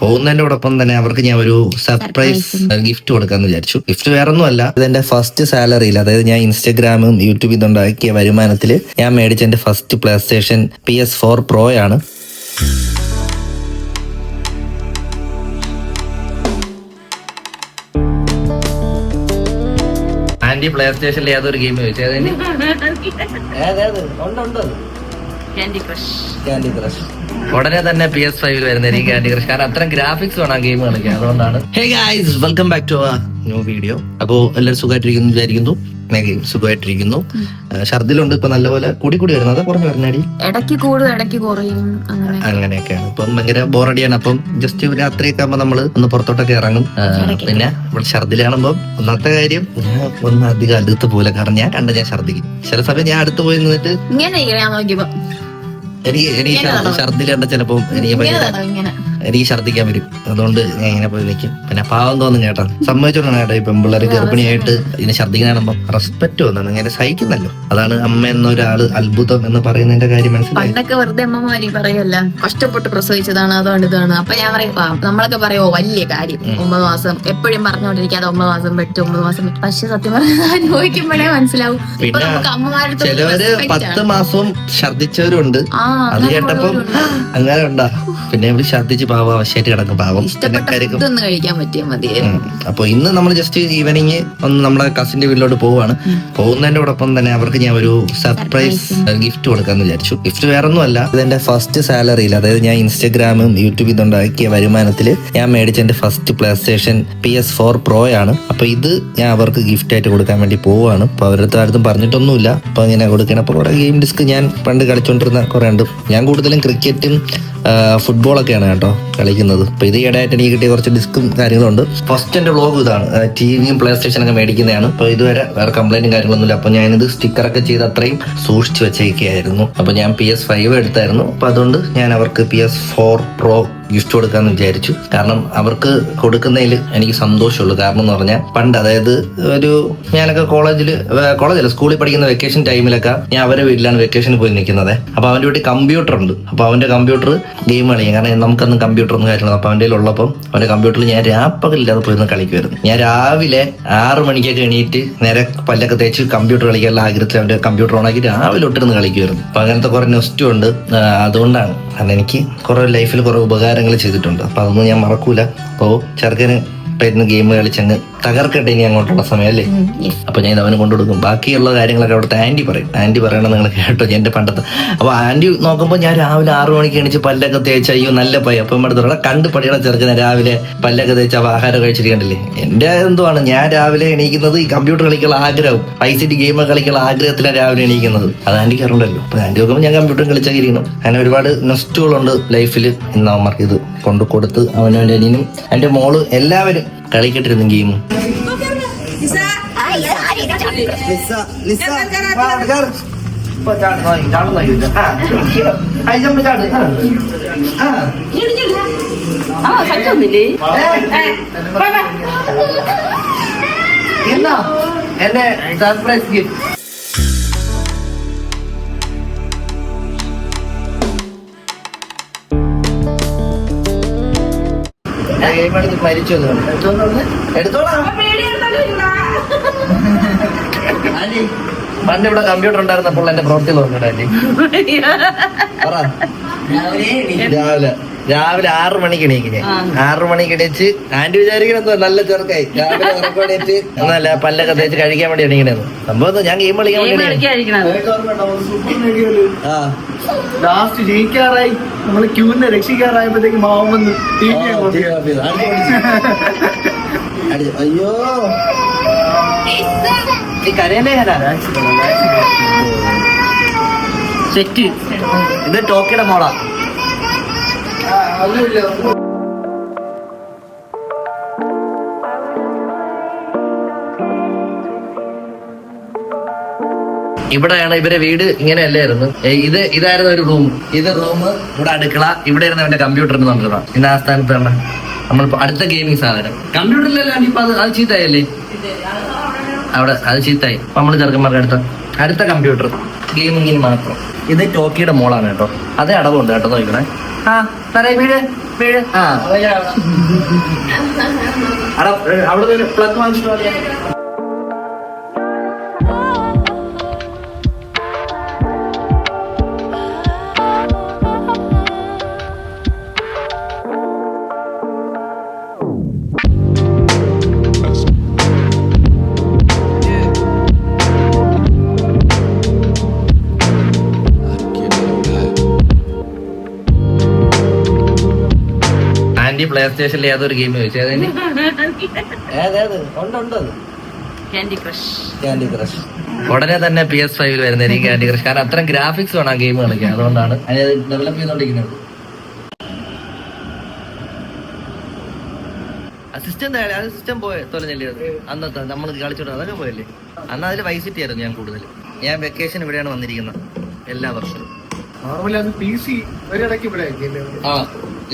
പോകുന്നതിനോടൊപ്പം തന്നെ അവർക്ക് ഞാൻ ഒരു സർപ്രൈസ് ഗിഫ്റ്റ് കൊടുക്കാന്ന് വിചാരിച്ചു. ഗിഫ്റ്റ് വേറെ ഒന്നുമല്ല ഇതെന്റെ ഫസ്റ്റ് സാലറിയിൽ അതായത് ഞാൻ ഇൻസ്റ്റഗ്രാമും യൂട്യൂബിൽ നിന്നുണ്ടാക്കിയ വരുമാനത്തിൽ ഞാൻ മേടിച്ച എന്റെ first PlayStation P S four pro ആണ്. ആന്റി പ്ലേ സ്റ്റേഷനിൽ ഏതൊരു ഗെയിം ചോദിച്ചു ക്യാൻഡി ക്രഷ് ക്യാൻഡി ക്രഷ് ഉടനെ തന്നെ പി എസ് ഫൈവിൽ വരുന്ന എനിക്ക് കാൻഡി ക്രഷ് കാരണം അത്രയും ഗ്രാഫിക്സ് വേണം ആ ഗെയിം കളിക്കാൻ. അതുകൊണ്ടാണ്. Hey guys welcome back to new video അപ്പോൾ എല്ലാവരും സുഖമായിട്ടിരിക്കുന്നു വിചാരിക്കുന്നു. ഗെയിം സുഖമായിട്ടിരിക്കുന്നു. ഛർദിലുണ്ട് ഇപ്പൊ നല്ലപോലെ. കൂടി കൂടി വരുന്നത് കുറഞ്ഞു വരുന്നടി. ഇടയ്ക്ക് കൂടും ഇടയ്ക്ക് കുറയും. അങ്ങനെ. അങ്ങനെയൊക്കെയാണ്. ഇപ്പം ഭയങ്കര ബോറടിയാണ് അപ്പം ജസ്റ്റ് രാത്രിയൊക്കെ ആകുമ്പോൾ നമ്മൾ ഒന്ന് പുറത്തോട്ടൊക്കെ ഇറങ്ങും. പിന്നെ? ഇവിടെ ഛർദിൽ കാണുമ്പോൾ ഒന്നാമത്തെ കാര്യം ഞാൻ ഒന്ന് അധികം അടുത്ത് പോലെ കാരണം ഞാൻ കണ്ട ഞാൻ ഛർദിക്കും. ചില സമയം ഞാൻ അടുത്ത് പോയി നിന്നിട്ട് ഇങ്ങനെ നോക്കിയപ്പോ എനിക്ക് എനിക്ക് ഛർദിലുണ്ട് ചിലപ്പോ എനിക്ക് ഭയങ്കര എനിക്ക് ഛർദ്ദിക്കാൻ വരും അതുകൊണ്ട് ഞാൻ ഇങ്ങനെ പോയി നിൽക്കും പിന്നെ പാവം തോന്നും കേട്ടോ. സമ്മതിച്ചോണ്ടാണ് കേട്ടോ ഈ പെമ്പിള്ളേർ ഗർഭിണിയായിട്ട് ഇതിനെ ഛർദ്ദിക്കാൻ കാണുമ്പോൾ റെസ്പെക്ട് തോന്നുന്നു ഇങ്ങനെ സഹിക്കുന്നല്ലോ. അതാണ് അമ്മ എന്നൊരാൾ അത്ഭുതം എന്ന് പറയുന്നതിന്റെ കാര്യം മനസ്സിലായി. പണ്ടൊക്കെ വെറുതെ അമ്മമാരി പറയല്ല കഷ്ടപ്പെട്ട് പ്രസവിച്ചതാണ് അതുകൊണ്ട് ഇതാണ് അപ്പൊ ഞാൻ പറയും ആ, നമ്മളൊക്കെ പറയോ വലിയ കാര്യം. ഒമ്പത് മാസം എപ്പോഴും പറഞ്ഞുകൊണ്ടിരിക്കാതെ ഒമ്പത് മാസം പെട്ടു ഒമ്പത് മാസം പെട്ടു. പക്ഷെ സത്യം പറഞ്ഞാൽ അനുഭവിക്കുമ്പോഴേ മനസ്സിലാവും. ഇപ്പൊ പിന്നെ നമുക്ക് അമ്മമാരുടെ ചിലവര് പത്ത് മാസവും ഛർദ്ദിച്ചവരുണ്ട് ആ അത് കേട്ടപ്പോ അങ്ങനെ ഉണ്ടാ പിന്നെ ഇവർ ഛർദ്ദിച്ച് പാവം അവശയായിട്ട് കിടക്കും പാവം. കഴിക്കാൻ പറ്റിയാൽ മതി. അപ്പൊ ഇന്ന് നമ്മൾ ജസ്റ്റ് ഈവനിങ് ഒന്ന് നമ്മുടെ കസിന്റെ വീട്ടിലോട്ട് പോവാണ്. പോകുന്നതിന്റെ ഒപ്പം തന്നെ അവർക്ക് ഞാൻ ഒരു സർപ്രൈസ് ഗിഫ്റ്റ് കൊടുക്കാന്ന് വിചാരിച്ചു. ഗിഫ്റ്റ് വേറെ ഒന്നുമല്ല ഇതെന്റെ ഫസ്റ്റ് സാലറിയിൽ അതായത് ഞാൻ ഇൻസ്റ്റാഗ്രാമും യൂട്യൂബിൽ നിന്നുണ്ടാക്കിയ വരുമാനത്തിൽ ഞാൻ മേടിച്ച എന്റെ first play station P S four pro ആണ്. അപ്പൊ ഇത് ഞാൻ അവർക്ക് ഗിഫ്റ്റ് ആയിട്ട് കൊടുക്കാൻ വേണ്ടി പോവാണ്. അപ്പൊ അവരുടെ അടുത്തും പറഞ്ഞിട്ടൊന്നുമില്ല. അപ്പൊ ഇങ്ങനെ കൊടുക്കണം. അപ്പൊ കുറെ ഗെയിം ഡിസ്ക് ഞാൻ പണ്ട് കളിച്ചോണ്ടിരുന്ന കുറെ ഉണ്ട് ഞാൻ കൂടുതലും ക്രിക്കറ്റും ഫുട്ബോളൊക്കെയാണ് കേട്ടോ. കളിക്കുന്നത്. അപ്പൊ ഇത് ഈടായിട്ട് എനിക്ക് കിട്ടിയ കുറച്ച് ഡിസ്കും കാര്യങ്ങളുണ്ട്. ഫസ്റ്റ് എന്റെ വ്ളോഗ് ഇതാണ്. ടി വിയും പ്ലേ സ്റ്റേഷനൊക്കെ മേടിക്കുന്നതാണ്. അപ്പൊ ഇതുവരെ വേറെ കംപ്ലൈന്റും കാര്യങ്ങളൊന്നുമില്ല. അപ്പൊ ഞാനിത് സ്റ്റിക്കറൊക്കെ ചെയ്ത് അത്രയും സൂക്ഷിച്ചു വെച്ചേക്കായിരുന്നു. അപ്പൊ ഞാൻ പി എസ് ഫൈവ് എടുത്തായിരുന്നു. അപ്പൊ അതുകൊണ്ട് ഞാൻ അവർക്ക് P S four pro gift കൊടുക്കാന്ന് വിചാരിച്ചു. കാരണം അവർക്ക് കൊടുക്കുന്നതിൽ എനിക്ക് സന്തോഷമുള്ളൂ. കാരണം എന്ന് പറഞ്ഞാൽ പണ്ട് അതായത് ഒരു ഞാനൊക്കെ കോളേജിൽ കോളേജല്ല സ്കൂളിൽ പഠിക്കുന്ന വെക്കേഷൻ ടൈമിലൊക്കെ ഞാൻ അവരെ വീട്ടിലാണ് വെക്കേഷന് പോയി നിൽക്കുന്നത്. അപ്പോൾ അവന്റെ വീട്ടിൽ കമ്പ്യൂട്ടർ ഉണ്ട് അപ്പോൾ അവന്റെ കമ്പ്യൂട്ടർ ഗെയിം കളിയും. കാരണം നമുക്കൊന്നും കമ്പ്യൂട്ടർ ഒന്നും കാര്യമില്ല. അപ്പോൾ അവന്റെ ഉള്ളപ്പം അവന്റെ കമ്പ്യൂട്ടറിൽ ഞാൻ രാപ്പകലില്ലാതെ പോയി നിന്ന് കളിക്കുമായിരുന്നു ഞാൻ രാവിലെ ആറ് മണിക്കൊക്കെ എണീറ്റ് നേരെ പല്ലൊക്കെ തേച്ച് കമ്പ്യൂട്ടർ കളിക്കാനുള്ള ആഗ്രഹത്തിൽ അവന്റെ കമ്പ്യൂട്ടർ ഓണാക്കി രാവിലെ ഒട്ടിരുന്ന് കളിക്കുമായിരുന്നു അപ്പൊ അങ്ങനത്തെ കുറെ നെസ്റ്റും ഉണ്ട്. അതുകൊണ്ടാണ്. കാരണം എനിക്ക് കുറെ ലൈഫിൽ കുറെ ഉപകാരങ്ങൾ ചെയ്തിട്ടുണ്ട്. അപ്പൊ അതൊന്നും ഞാൻ മറക്കൂല. അപ്പോ ചെറുക്കന് ഇരുന്ന് ഗെയിം കളിച്ചങ്ങ് തകർക്കട്ടെ ഇനി അങ്ങോട്ടുള്ള സമയം അല്ലേ അപ്പൊ ഞാൻ ഇത് അവന് കൊണ്ടുകൊടുക്കും ബാക്കിയുള്ള കാര്യങ്ങളൊക്കെ അവിടുത്തെ ആന്റി പറയും. ആന്റി പറയണത് നിങ്ങൾ കേട്ടോ എന്റെ പണ്ടത്തെ. അപ്പൊ ആന്റി നോക്കുമ്പോൾ ഞാൻ രാവിലെ ആറു മണിക്ക് എണീച്ച് പല്ലൊക്കെ തേച്ച് അയ്യോ നല്ല പയ്യ അപ്പം എടുത്തോടെ കണ്ട് പടിയുടെ ചെറുക്കനെ രാവിലെ പല്ലൊക്കെ തേച്ച അവ ആഹാരം കഴിച്ചിരിക്കണ്ടല്ലേ എന്റെ എന്തുവാണ്? ഞാൻ രാവിലെ എണീക്കുന്നത് ഈ കമ്പ്യൂട്ടർ കളിക്കാനുള്ള ആഗ്രഹം ഐ സി ടി ഗെയിം കളിക്കാനുള്ള ആഗ്രഹത്തിലാണ് രാവിലെ എണീക്കുന്നത്. അത് ആന്റിക്ക് അറിയണ്ടല്ലോ അപ്പൊ ആന്റി നോക്കുമ്പോൾ ഞാൻ കമ്പ്യൂട്ടർ കളിച്ചാൽ ഇരിക്കണം അങ്ങനെ ഒരുപാട് നെസ്റ്റുകളുണ്ട് ലൈഫിൽ ഇന്ന് അവന്മാർക്ക് ഇത് കൊണ്ടു കൊടുത്ത് അവനും അനിയനും എന്റെ മോൾ എല്ലാവരും കളിക്കട്ടിരുന്നു ഗെയിം എന്നെ? സർപ്രൈസ് ഗിഫ്റ്റ് ഗെയിം എടുത്ത് മരിച്ചു എടുത്തോളാം. ആന്റി പണ്ട് ഇവിടെ കമ്പ്യൂട്ടർ ഉണ്ടായിരുന്നപ്പോൾ എന്റെ പ്രവൃത്തി നോക്കട്ടെ ആന്റി? പറ. രാവിലെ. രാവിലെ ആറ് മണിക്ക് എണീക്കണേ ആറ് മണിക്ക് എണീച്ച് ആന്റി വിചാരിക്കണെന്തോ നല്ല ചെറുക്കായി. രാവിലെ ഉറക്കണീറ്റ് എന്നല്ല പല്ലൊക്കെ തേച്ച് കഴിക്കാൻ വേണ്ടി എണീക്കണേന്ന്. സംഭവം ഞാൻ ഗെയിം കളിക്കാൻ വേണ്ടി ആ. ലാസ്റ്റ് ജയിക്കാറായി രക്ഷിക്കാറായപ്പോഴത്തേക്ക് പൊളിച്ചു. അയ്യോ. സെറ്റ്. ഇത് ടോക്കിയുടെ മോളാ. ഇവിടെയാണ് ഇവരെ വീട് ഇങ്ങനെ അല്ലായിരുന്നു. ഇത് ഇതായിരുന്നു ഒരു റൂം ഇത് റൂം ഇവിടെ അടുക്കള ഇവിടെ ഇരുന്ന് അവന്റെ കമ്പ്യൂട്ടറിന് നോക്കുക ഇന്ന് ആ സ്ഥാനത്ത് തന്നെ നമ്മൾ അടുത്ത ഗെയിമിംഗ് സാധനം. കമ്പ്യൂട്ടറിലല്ലാണ്ട് ഇപ്പൊ അത് അത് ചീത്തയല്ലേ അവിടെ അത് ചീത്തായി നമ്മൾ നമ്മൾ ചെറുക്കന്മാർക്ക് അടുത്ത അടുത്ത കമ്പ്യൂട്ടർ ഗെയിമിങ്ങിന് മാത്രം. ഇത് ടോക്കിയുടെ മോളാണ് കേട്ടോ. അതേ അടവുണ്ട് കേട്ടോ നോക്കണേ ആ തറേ വീട് വീട് ആ. അവിടെ പ്ലഗ് വാങ്ങിച്ചിട്ട് പ്ലേ സ്റ്റേഷനിൽ ഏതൊരു ഗെയിം ചോദിച്ചു അതെ ഏതേത് ഉണ്ട് ഉണ്ട് കാൻഡി ക്രഷ് കാൻഡി ക്രഷ് ഉടനെ തന്നെ പി എസ് ഫൈവിൽ വരുന്ന എനിക്ക് ക്യാൻഡി ക്രഷ് കാരണം അത്രയും ഗ്രാഫിക്സ് വേണം ആ ഗെയിം കളിക്കാൻ. അതുകൊണ്ടാണ് അതിന് ഡെവലപ്പ് ചെയ്തോണ്ടിരിക്കുന്നത്. സിസ്റ്റം പോയ തൊലഞ്ഞല്ലേ അത് അന്നത്തെ നമ്മൾ കളിച്ചോട്ടെ അതൊക്കെ പോയല്ലേ? അന്ന് അതിൽ വൈസിറ്റി ആയിരുന്നു ഞാൻ കൂടുതൽ ഞാൻ വെക്കേഷൻ ഇവിടെയാണ് വന്നിരിക്കുന്നത് എല്ലാ വർഷവും. നോർമലി അത് പി സി ഒരിടയ്ക്ക് ഇവിടെ ആ.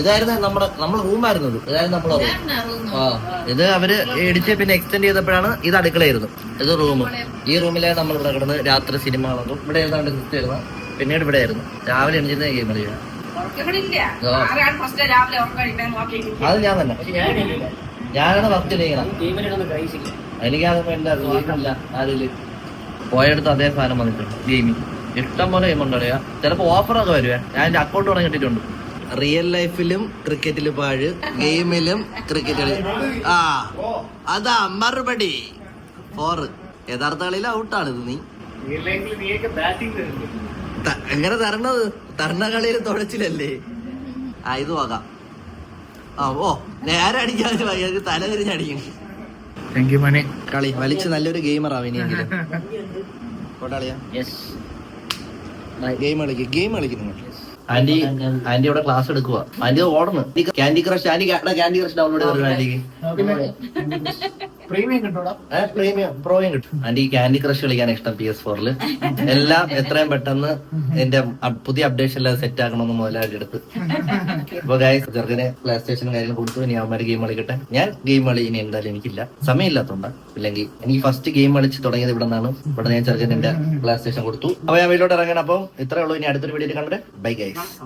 ഇതായിരുന്നു നമ്മുടെ നമ്മൾ റൂമായിരുന്നു ഇത്. ഇതായിരുന്നു നമ്മുടെ റൂം. ആ ഇത് അവർ ഇടിച്ച് പിന്നെ എക്സ്റ്റെൻഡ് ചെയ്തപ്പോഴാണ് ഇത് അടുക്കളയായിരുന്നു. ഇത് റൂം. ഈ റൂമിലെ നമ്മൾ ഇവിടെ കിടന്ന് രാത്രി സിനിമ കാണുന്നു. ഇവിടെ ഏതാണ്ട് സിസ്റ്റം ഇരുന്ന പിന്നീട് ഇവിടെ ആയിരുന്നു. രാവിലെ എണീച്ചിരുന്ന ഗെയിം കളിയാണ് അത് ഞാൻ തന്നെ. ഞാനാണ് ഫസ്റ്റ് ചെയ്യണം എനിക്കത് ആരിൽ പോയടുത്ത് അതേ സാധനം വന്നിട്ടുണ്ട് ഗെയിമിങ് ഇഷ്ടം പോലെ ഗെയിം ഉണ്ടോ അറിയാം ചിലപ്പോ ഓഫറൊക്കെ വരുവേ. ഞാൻ എന്റെ അക്കൗണ്ട് തുടങ്ങിയിട്ടുണ്ട് റിയൽ ലൈഫിലും ക്രിക്കറ്റിൽ പാഴ് ഗെയിമിലും ക്രിക്കറ്റ് കളി. ആ അതാ മറുപടി. ഫോർ യഥാർത്ഥ കളിയിൽ ഔട്ടാണ് ഇത് നീ. എങ്ങനെ തരണത്? തരണ കളിയിൽ തുടച്ചില്ലല്ലേ ആ ഇത് നോക്കാം ആ ഓ നേരെ അടിക്കാൻ വയ്യ. തല തിരിഞ്ഞടിക്കും കളി വലിച്ച് നല്ലൊരു ഗെയിമർ ആവിനെങ്കിലും ഗെയിം കളിക്കും ഗെയിം കളിക്കുന്നു ആന്റി ആന്റി അവിടെ ക്ലാസ് എടുക്കുക ആന്റി ഓടണം. Candy crush aunty candy crush download ചെയ്തു ആന്റിക്ക് പ്രീമിയം കിട്ടോടാ. പ്രീമിയം പ്രോയും കിട്ടും. ആന്റി ക്യാൻഡി ക്രഷ് കളിക്കാൻ ഇഷ്ടം പി എസ് ഫോറിൽ എല്ലാം എത്രയും പെട്ടെന്ന് എന്റെ അപ്- പുതിയ അപ്ഡേഷൻ എല്ലാം സെറ്റ് ആക്കണമെന്ന് മുതലാളി എടുത്ത്. ഇപ്പൊ ഗായ്സ് ചെറുക്കനെ പ്ലേ സ്റ്റേഷനും കാര്യങ്ങളും കൊടുത്തു. ഇനി അവന്മാര് ഗെയിം കളിക്കട്ടെ. ഞാൻ ഗെയിം കളി ഇനി എന്തായാലും എനിക്കില്ല. സമയമില്ലാത്തോണ്ടാ. ഇല്ലെങ്കിൽ എനിക്ക് ഫസ്റ്റ് ഗെയിം കളിച്ച് തുടങ്ങിയത് ഇവിടെ നിന്നാണ് ഇവിടെ ഞാൻ ചെറുക്കൻ എന്റെ പ്ലേ സ്റ്റേഷൻ കൊടുത്തു. അപ്പൊ ഞാൻ വീട്ടിലോട്ട് ഇറങ്ങണം അപ്പം ഇത്രേ ഉള്ളൂ. ഇനി അടുത്തൊരു വീഡിയോ കണ്ടിട്ട്. Bye guys